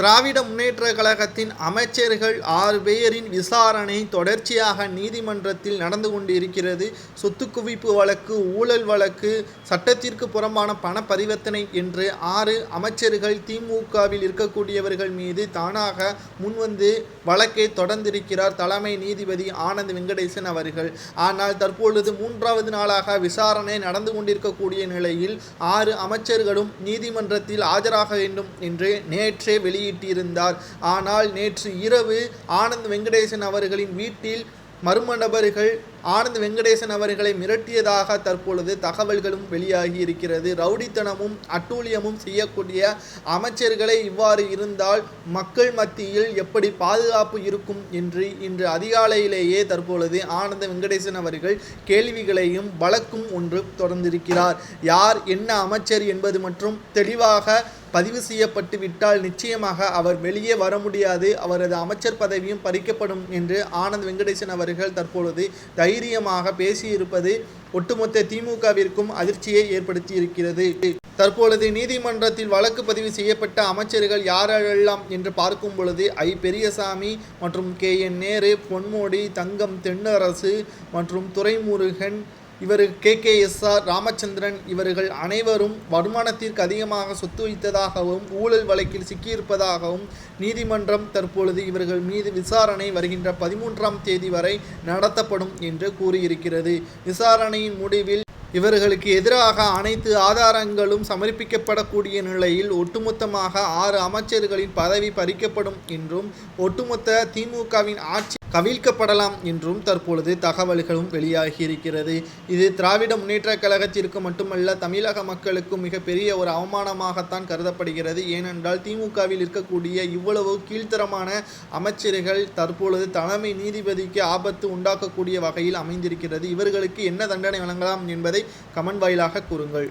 திராவிட முன்னேற்ற கழகத்தின் அமைச்சர்கள் ஆறு பேரின் விசாரணை தொடர்ச்சியாக நீதிமன்றத்தில் நடந்து கொண்டிருக்கிறது. சொத்து குவிப்பு வழக்கு ஊழல் வழக்கு சட்டத்திற்கு புறம்பான பண பரிவர்த்தனை என்று ஆறு அமைச்சர்கள் திமுகவில் இருக்கக்கூடியவர்கள் மீது தானாக முன்வந்து வழக்கை தொடர்ந்திருக்கிறார் தலைமை நீதிபதி ஆனந்த் வெங்கடேசன் அவர்கள். ஆனால் தற்பொழுது மூன்றாவது நாளாக விசாரணை நடந்து கொண்டிருக்கக்கூடிய நிலையில் ஆறு அமைச்சர்களும் நீதிமன்றத்தில் ஆஜராக வேண்டும் என்று நேற்றே வெளியிட்டிருந்தார். ஆனால் நேற்று இரவு ஆனந்த் வெங்கடேசன் அவர்களின் வீட்டில் மர்ம நபர்கள் ஆனந்த் வெங்கடேசன் அவர்களை மிரட்டியதாக தற்பொழுது தகவல்களும் வெளியாகி இருக்கிறது. ரவுடித்தனமும் அட்டூழியமும் செய்யக்கூடிய அமைச்சர்களை இவ்வாறு இருந்தால் மக்கள் மத்தியில் எப்படி பாதுகாப்பு இருக்கும் என்று இன்று அதிகாலையிலேயே தற்பொழுது ஆனந்த வெங்கடேசன் அவர்கள் கேள்விகளையும் வழக்கும் ஒன்று தொடர்ந்திருக்கிறார். யார் என்ன அமைச்சர் என்பது மற்றும் தெளிவாக பதிவு செய்யப்பட்டு விட்டால் நிச்சயமாக அவர் வெளியே வர முடியாது. அவரது அமைச்சர் பதவியும் பறிக்கப்படும் என்று ஆனந்த் வெங்கடேசன் அவர்கள் தற்பொழுது தைரியமாக பேசியிருப்பது ஒட்டுமொத்த திமுகவிற்கும் அதிர்ச்சியை ஏற்படுத்தி இருக்கிறது தற்பொழுது நீதிமன்றத்தில் வழக்கு பதிவு செய்யப்பட்ட அமைச்சர்கள் யாரெல்லாம் என்று பார்க்கும் பொழுது ஐ. பெரியசாமி மற்றும் கே. என். நேரு பொன்மோடி தங்கம் தென்னரசு மற்றும் துரைமுருகன் இவர் K K S R Ramachandran இவர்கள் அனைவரும் வருமானத்திற்கு அதிகமாக சொத்து வைத்ததாகவும் ஊழல் வழக்கில் சிக்கியிருப்பதாகவும் நீதிமன்றம் தற்பொழுது இவர்கள் மீது விசாரணை வருகின்ற பதிமூன்றாம் தேதி வரை நடத்தப்படும் என்று கூறியிருக்கிறது. விசாரணையின் முடிவில் இவர்களுக்கு எதிராக அனைத்து ஆதாரங்களும் சமர்ப்பிக்கப்படக்கூடிய நிலையில் ஒட்டுமொத்தமாக ஆறு அமைச்சர்களின் பதவி பறிக்கப்படும் என்றும் ஒட்டுமொத்த திமுகவின் ஆட்சி கவிழ்க்கப்படலாம் என்றும் தற்பொழுது தகவல்களும் வெளியாகியிருக்கிறது. இது திராவிட முன்னேற்ற கழகத்திற்கு மட்டுமல்ல தமிழக மக்களுக்கும் மிகப்பெரிய ஒரு அவமானமாகத்தான் கருதப்படுகிறது. ஏனென்றால் திமுகவில் இருக்கக்கூடிய இவ்வளவு கீழ்த்தரமான அமைச்சர்கள் தற்பொழுது தலைமை நீதிபதிக்கு ஆபத்து உண்டாக்கக்கூடிய வகையில் அமைந்திருக்கிறது. இவர்களுக்கு என்ன தண்டனை வழங்கலாம் என்பதை கமெண்ட் வாயிலாக கூறுங்கள்.